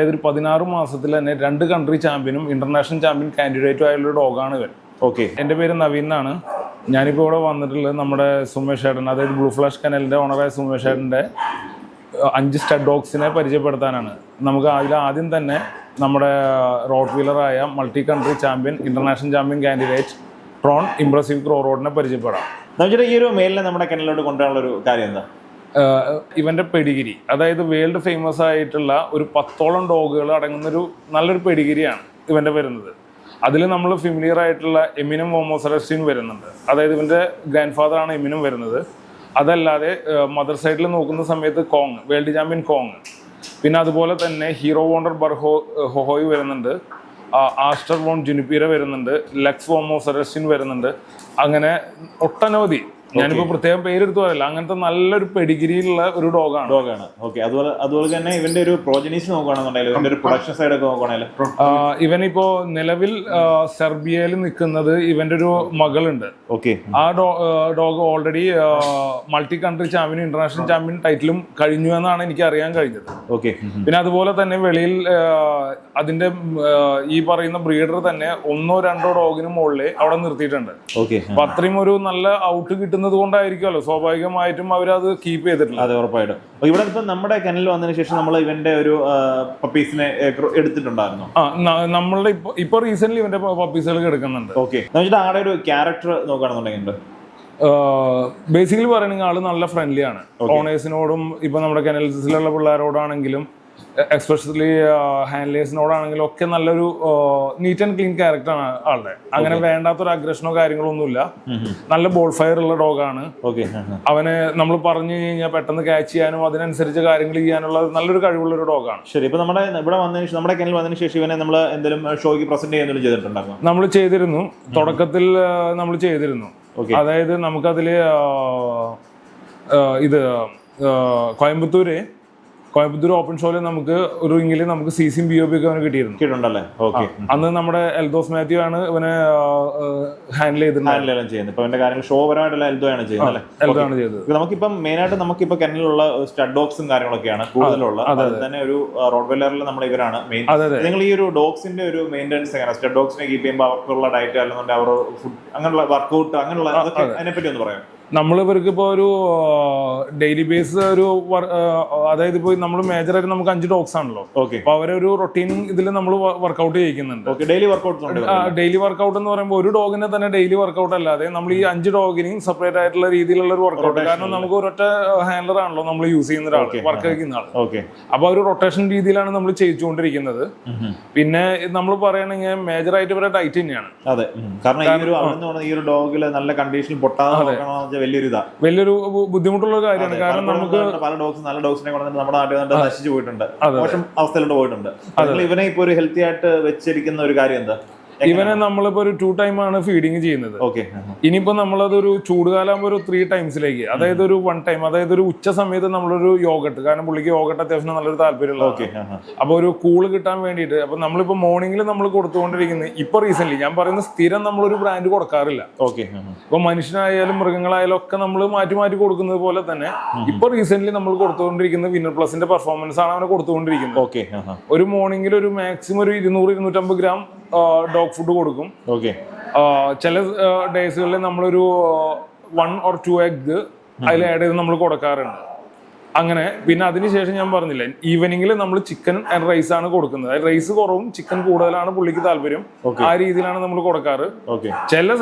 അതായത് ഒരു പതിനാറ് മാസത്തിൽ തന്നെ രണ്ട് കൺട്രി ചാമ്പ്യനും ഇന്റർനാഷണൽ ചാമ്പ്യൻ കാൻഡിഡേറ്റും ആയുള്ള ഡോഗാണ് ഇവൻ. ഓക്കെ എന്റെ പേര് നവീൻ എന്നാണ്. ഞാനിപ്പോൾ ഇവിടെ വന്നിട്ടുള്ളത് നമ്മുടെ സുമേഷ് ഏട്ടൻ അതായത് ബ്ലൂ ഫ്ലാഷ് കനലിന്റെ ഓണറായ സുമേഷ് ഏട്ടന്റെ അഞ്ച് സ്റ്റഡ് ഡോഗ്സിനെ പരിചയപ്പെടുത്താനാണ്. നമുക്ക് അതിൽ ആദ്യം തന്നെ നമ്മുടെ റോഡ് വീലറായ multi country champion international champion candidate Tron impressive crow റോഡിനെ പരിചയപ്പെടാം. ഈ ഒരു മേലിനെ നമ്മുടെ കനലിലോട്ട് കൊണ്ടുവരാനുള്ള ഒരു കാര്യം എന്താ? ആഹ് ഇവന്റെ പെഡിഗിരി അതായത് വേൾഡ് ഫേമസ് ആയിട്ടുള്ള ഒരു പത്തോളം ഡോഗുകൾ അടങ്ങുന്നൊരു നല്ലൊരു പെഡിഗിരിയാണ് ഇവന്റെ വരുന്നത്. അതിൽ നമ്മൾ ഫിമിലിയർ ആയിട്ടുള്ള എമിനും വോമോസറസ്റ്റിൻ വരുന്നുണ്ട്. അതായത് ഇവന്റെ ഗ്രാൻഡ് ഫാദർ ആണ് എമിനും വരുന്നത്. അതല്ലാതെ മദർ സൈഡിൽ നോക്കുന്ന സമയത്ത് കോങ് വേൾഡ് ചാമ്പ്യൻ കോങ്. പിന്നെ അതുപോലെ തന്നെ ഹീറോ വോണ്ടർ ബർഹോ ഹോഹോയ് വരുന്നുണ്ട്. ആസ്റ്റർ വോൺ ജുനിപ്പീര വരുന്നുണ്ട്. ലക്സ് വോമോസറസ്റ്റിൻ വരുന്നുണ്ട്. അങ്ങനെ ഒട്ടനവധി ഞാനിപ്പോൾ പ്രത്യേകം പേരെടുത്തു പറയില്ല. അങ്ങനത്തെ നല്ലൊരു പെടിഗിരിയിലുള്ള ഒരു ഡോഗാണ്. ഡോഗാണ്. ഓക്കെ അതുപോലെ അതുപോലെ തന്നെ ഇവന്റെ ഒരു പ്രോജനീസ് നോക്കുകയാണെന്നുണ്ടെങ്കിൽ ഇവന്റെ ഒരു പ്രൊഡക്ഷൻ സൈഡ് ഒക്കെ നോക്കുകയാണെങ്കിൽ ഇവനിപ്പോ നിലവിൽ സെർബിയയിൽ നിൽക്കുന്നത് ഇവന്റെ ഒരു മകളുണ്ട്. ഓക്കെ ആ dog already multi country champion international champion ടൈറ്റിലും കഴിഞ്ഞു എന്നാണ് എനിക്ക് അറിയാൻ കഴിഞ്ഞത്. ഓക്കെ പിന്നെ അതുപോലെ തന്നെ വെളിയിൽ അതിന്റെ ഈ പറയുന്ന ബ്രീഡർ തന്നെ ഒന്നോ രണ്ടോ ഡോഗിന് മുകളിൽ അവിടെ നിർത്തിയിട്ടുണ്ട്. ഓക്കെ അപ്പൊ അത്രയും ഒരു നല്ല ഔട്ട് കിട്ടുന്നത് കൊണ്ടായിരിക്കുമല്ലോ. സ്വാഭാവികമായിട്ടും അവരത് കീപ്പ് ചെയ്തിട്ടില്ല അതെ ഉറപ്പായിട്ടും. ഇവിടെ ഇപ്പം നമ്മുടെ കനൽ വന്നതിന് ശേഷം നമ്മൾ ഇവന്റെ ഒരു പപ്പീസിനെ എടുത്തിട്ടുണ്ടായിരുന്നു? ആ ന- നമ്മളുടെ ഇപ്പൊ ഇപ്പൊ റീസെന്റ് ഇവന്റെ പപ്പീസുകൾ എടുക്കുന്നുണ്ട്. ഓക്കെ ആടെ ഒരു ക്യാരക്ടർ നോക്കുകയാണെന്നുണ്ടെങ്കിൽ ബേസിക്കലി പറയുകയാണെങ്കിൽ ആൾ നല്ല ഫ്രണ്ട്ലി ആണ്. ഓണേഴ്സിനോടും ഇപ്പൊ നമ്മുടെ കെനൽസിലുള്ള പിള്ളേരോടാണെങ്കിലും എക്സ്പെഷ്യലി ഹാൻഡ്ലേഴ്സിനോടാണെങ്കിലും ഒക്കെ നല്ലൊരു നീറ്റ് ആൻഡ് ക്ലീൻ ക്യാരക്ടറാണ് ആളുടെ. അങ്ങനെ വേണ്ടാത്തൊരു അഗ്രഷനോ കാര്യങ്ങളോ ഒന്നുമില്ല നല്ല ബോൾ ഫയർ ഉള്ള ഡോഗാണ് ഓക്കെ അവന് നമ്മൾ പറഞ്ഞു കഴിഞ്ഞാൽ പെട്ടെന്ന് ക്യാച്ച് ചെയ്യാനും അതിനനുസരിച്ച് കാര്യങ്ങൾ ചെയ്യാനുള്ള നല്ലൊരു കഴിവുള്ള ഒരു ഡോഗാണ് ശരി ഇപ്പൊ നമ്മുടെ ഇവിടെ വന്നതിന് ശേഷം നമ്മുടെ കനലിൽ വന്നതിന് ശേഷം ഇവനെ നമ്മൾ എന്തെങ്കിലും ഷോയ്ക്ക് പ്രസന്റ് ചെയ്യുന്നതിലും ചെയ്തിട്ടുണ്ടായിരുന്നു? നമ്മൾ ചെയ്തിരുന്നു. തുടക്കത്തിൽ നമ്മൾ ചെയ്തിരുന്നു. അതായത് നമുക്കതിൽ ഇത് കോയമ്പത്തൂര് കോയമ്പത്തൂർ ഓപ്പൺ ഷോയിൽ നമുക്ക് ഒരു റിംഗിൽ നമുക്ക് സി സിയും ബി ഒ പി ഒക്കെ അവന് കിട്ടിയിരുന്നു. കിട്ടുണ്ടല്ലേ ഓക്കെ അന്ന് നമ്മുടെ എൽദോസ് മാത്യു ആണ് ഇവനെ ഹാൻഡിൽ ഹാൻഡിലെല്ലാം ചെയ്യുന്നത്. ഇപ്പൊ അവന്റെ കാര്യങ്ങൾ ഷോ പരമായിട്ടുള്ള എൽദോ ആണ് ചെയ്യുന്നത് എൽദോ ആണ് ചെയ്തത്. നമുക്കിപ്പം മെയിൻ ആയിട്ട് നമുക്കിപ്പോ കനലിലുള്ള സ്റ്റഡ് ഡോഗ്സും കാര്യങ്ങളൊക്കെയാണ് കൂടുതലുള്ള. അതിൽ തന്നെ ഒരു റോഡ് വെല്ലറിൽ നമ്മൾ ഇവരാണ് മെയിൻ നിങ്ങൾ ഈ ഒരു ഡോഗ്സിന്റെ ഒരു മെയിന്റെനൻസ് എങ്ങനെ സ്റ്റഡ് ഡോഗ്സിനെ കീപ്പ് ചെയ്യുമ്പോൾ അവർക്കുള്ള ഡയറ്റ് അല്ലെന്നുണ്ടെങ്കിൽ അവർ ഫുഡ് അങ്ങനെയുള്ള വർക്കൗട്ട് അങ്ങനെയുള്ള അതൊക്കെ അതിനെപ്പറ്റി ഒന്ന് പറയാം നമ്മൾ ഇവർക്ക് ഇപ്പോൾ ഒരു ഡെയിലി ബേസ് ഒരു അതായത് ഇപ്പോൾ നമ്മൾ മേജറായിട്ട് നമുക്ക് അഞ്ച് ഡോഗ്സ് ആണല്ലോ. അപ്പോൾ അവരെ ഒരു റൊട്ടീൻ ഇതിൽ നമ്മൾ വർക്കൗട്ട് ചെയ്യിക്കുന്നുണ്ട്. ഓക്കെ ഡെയിലി വർക്കൗട്ട്സ് ഉണ്ട് ഡെയിലി വർക്കൗട്ട് എന്ന് പറയുമ്പോൾ ഒരു ഡോഗിനെ തന്നെ ഡെയിലി വർക്കൗട്ട് അല്ലാതെ നമ്മൾ ഈ അഞ്ച് ഡോഗിനെയും സെപ്പറേറ്റ് ആയിട്ടുള്ള രീതിയിലുള്ള ഒരു വർക്കൗട്ട് കാരണം നമുക്ക് ഒരൊറ്റ ഹാൻഡലർ ആണല്ലോ നമ്മൾ യൂസ് ചെയ്യുന്ന ഒരാൾ വർക്ക് കഴിക്കുന്ന ആൾ ഓക്കെ അപ്പൊ ഒരു റൊട്ടേഷൻ രീതിയിലാണ് നമ്മൾ ചെയ്യിച്ചുകൊണ്ടിരിക്കുന്നത്. പിന്നെ നമ്മൾ പറയണെങ്കിൽ മേജർ ആയിട്ട് ഇവരെ ഡയറ്റ് തന്നെയാണ്. അതെ. കാരണം ഈ ഒരു ഡോഗിൽ നല്ല കണ്ടീഷനിൽ പൊട്ടാതെ വലിയൊരു ഇതാ വലിയൊരു ബുദ്ധിമുട്ടുള്ള കാര്യമാണ്. കാരണം നമുക്ക് പല ഡോഗ്സ് നല്ല ഡോഗ്സിനെ കൊണ്ടുവന്നിട്ട് നമ്മുടെ നാട്ടിൽ നിന്ന് നശിച്ചു പോയിട്ടുണ്ട്. മോശം അവസ്ഥയിലോട്ട് പോയിട്ടുണ്ട്. ഇവനെ ഇപ്പൊ ഒരു ഹെൽത്തി ആയിട്ട് വെച്ചിരിക്കുന്ന ഒരു കാര്യം എന്താ? ഇവനെ നമ്മളിപ്പോ ഒരു ടു ടൈം ആണ് ഫീഡിങ് ചെയ്യുന്നത്. ഓക്കെ ഇനിയിപ്പോ നമ്മളതൊരു ചൂടുകാലം ഒരു ത്രീ ടൈംസിലേക്ക് അതായത് ഒരു വൺ ടൈം അതായത് ഒരു ഉച്ച സമയത്ത് നമ്മളൊരു യോഗട്ട് കാരണം പുള്ളിക്ക് യോഗട്ട് അത്യാവശ്യം നല്ലൊരു താല്പര്യമുള്ള ഓക്കെ അപ്പൊ ഒരു കൂൾ കിട്ടാൻ വേണ്ടിയിട്ട് അപ്പൊ നമ്മളിപ്പോ മോർണിംഗിൽ നമ്മൾ കൊടുത്തുകൊണ്ടിരിക്കുന്നത് ഇപ്പൊ റീസെന്റ് ഞാൻ പറയുന്ന സ്ഥിരം നമ്മളൊരു ബ്രാൻഡ് കൊടുക്കാറില്ല. ഓക്കെ ഇപ്പൊ മനുഷ്യനായാലും മൃഗങ്ങളായാലും ഒക്കെ നമ്മൾ മാറ്റി മാറ്റി കൊടുക്കുന്നത് പോലെ തന്നെ ഇപ്പൊ റീസെന്റ് നമ്മൾ കൊടുത്തുകൊണ്ടിരിക്കുന്ന വിന്നർ പ്ലസിന്റെ പെർഫോമൻസ് ആണ് അവനെ കൊടുത്തുകൊണ്ടിരിക്കുന്നത്. ഓക്കെ ഒരു മോർണിംഗിൽ ഒരു മാക്സിമം ഒരു ഇരുന്നൂറ് ഇരുന്നൂറ്റമ്പത് ഗ്രാം ഡോഗ് ഫുഡ് കൊടുക്കും. ഓക്കെ ചില ഡേയ്സുകളിൽ നമ്മളൊരു വൺ ഓർ ടു എഗ് അതിൽ ആഡ് ചെയ്ത് നമ്മൾ കൊടുക്കാറുണ്ട്. അങ്ങനെ പിന്നെ അതിനുശേഷം ഞാൻ പറഞ്ഞില്ല ഈവനിങ്ങിൽ നമ്മൾ ചിക്കൻ ആൻഡ് റൈസ് ആണ് കൊടുക്കുന്നത്. റൈസ് കുറവും ചിക്കൻ കൂടുതലാണ് പുള്ളിക്ക് താല്പര്യം. ആ രീതിയിലാണ് നമ്മൾ കൊടുക്കാറ്. ചില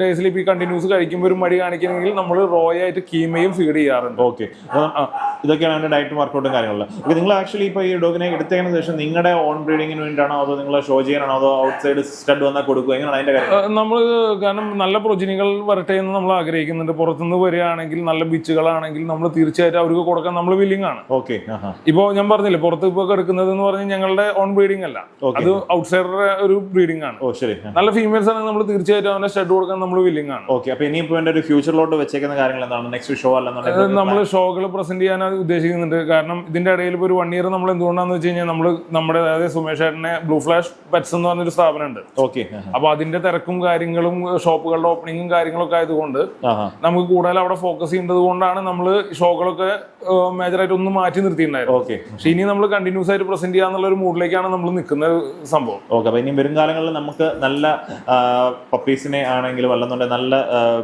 ഡേയ്സിൽ ഇപ്പൊ കണ്ടിന്യൂസ് കഴിക്കുമ്പോൾ ഒരു മടി കാണിക്കണമെങ്കിൽ നമ്മൾ റോ ആയിട്ട് കീമയും ഫീഡ് ചെയ്യാറുണ്ട്. ഓക്കെ ഇതൊക്കെയാണ് അവന്റെ ഡയറ്റ് വർക്കൗട്ടും കാര്യങ്ങളും. നിങ്ങൾ ആക്ച്വലി ഇപ്പൊ ഈ ഡോഗിനെ എടുത്തതിന് ശേഷം നിങ്ങളുടെ ഓൺ ബ്രീഡിങ്ങിന് വേണ്ടിയാണോ അതോ നിങ്ങൾ ഷോ ചെയ്യാനാണോ അതോ ഔട്ട് സൈഡ് സ്റ്റഡ് വന്നാൽ കൊടുക്കുക എങ്ങനെയാണ് അതിന്റെ കാര്യം? നമ്മൾ കാരണം നല്ല പ്രൊജിനികൾ വരട്ടെ എന്ന് നമ്മൾ ആഗ്രഹിക്കുന്നുണ്ട്. പുറത്തുനിന്ന് വരികയാണെങ്കിൽ നല്ല ബിച്ചുകളാണെങ്കിൽ നമ്മൾ തീർച്ചയായിട്ടും അവർക്ക് കൊടുക്കാൻ നമ്മൾ വില്ലിംഗ് ആണ്. ഓക്കെ ഇപ്പോ ഞാൻ പറഞ്ഞില്ലേ പുറത്ത് ഇപ്പൊ എടുക്കുന്നത് എന്ന് പറഞ്ഞാൽ ഞങ്ങളുടെ ഓൺ ബ്രീഡിംഗ് അല്ല. അത് ഔട്ട്സൈഡറുടെ ഒരു ബ്രീഡിംഗ് ആണ്. ഓ ശരി നല്ല ഫീമെയിൽസ് ആണെങ്കിൽ നമ്മൾ തീർച്ചയായിട്ടും അവനെ ഷെഡ് കൊടുക്കാൻ നമ്മൾ വില്ലിംഗ് ആണ്. ഓക്കെ അപ്പൊ ഇനിയിപ്പോ എന്റെ ഒരു ഫ്യൂച്ചറിലോട്ട് വെച്ചേക്കുന്ന കാര്യങ്ങൾ എന്താണ്? നെക്സ്റ്റ് ഷോ അല്ലെന്നുണ്ടെങ്കിൽ നമ്മൾ ഷോകൾ പ്രസന്റ് ചെയ്യാൻ ഉദ്ദേശിക്കുന്നുണ്ട്. കാരണം ഇതിന്റെ ഇടയിൽ ഇപ്പോൾ ഒരു വൺ ഇയർ നമ്മൾ എന്തുകൊണ്ടാന്ന് വെച്ച് കഴിഞ്ഞാൽ നമ്മൾ നമ്മുടെ അതായത് സുമേഷ് ഏട്ടനെ ബ്ലൂ ഫ്ലാഷ് പെറ്റ്സ് എന്ന് പറഞ്ഞൊരു സ്ഥാപനം ഉണ്ട് ഓക്കെ അപ്പൊ അതിന്റെ തിരക്കും കാര്യങ്ങളും ഷോപ്പുകളുടെ ഓപ്പണിങ്ങും കാര്യങ്ങളൊക്കെ ആയതുകൊണ്ട് നമുക്ക് കൂടുതൽ അവിടെ ഫോക്കസ് ചെയ്യേണ്ടത് കൊണ്ടാണ് നമ്മൾ ഷോകളൊക്കെ മേജറായിട്ട് ഒന്ന് മാറ്റി നിർത്തിയിട്ടുണ്ടായിരുന്നു. ഓക്കെ. പക്ഷെ ഇനി നമ്മൾ കണ്ടിന്യൂസ് ആയിട്ട് പ്രസന്റ് ചെയ്യാന്നുള്ള ഒരു മൂഡിലേക്കാണ് നമ്മൾ നിൽക്കുന്ന സംഭവം. ഓക്കെ അപ്പൊ ഇനി വരും കാലങ്ങളിൽ നമുക്ക് നല്ല പപ്പീസിനെ ആണെങ്കിലും അല്ലെന്നുണ്ടെങ്കിൽ നല്ല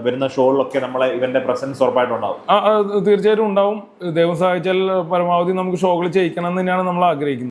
വരുന്ന ഷോകളിലൊക്കെ നമ്മളെ ഇവന്റെ പ്രസൻസ് ഉറപ്പായിട്ടുണ്ടാവും ഉണ്ടാവും. ആ, തീർച്ചയായിട്ടും ഉണ്ടാവും. ദൈവം സഹായിച്ചാൽ പരമാവധി നമുക്ക് ഷോകൾ ചെയ്യിക്കണം എന്ന് തന്നെയാണ് നമ്മൾ ആഗ്രഹിക്കുന്നത്.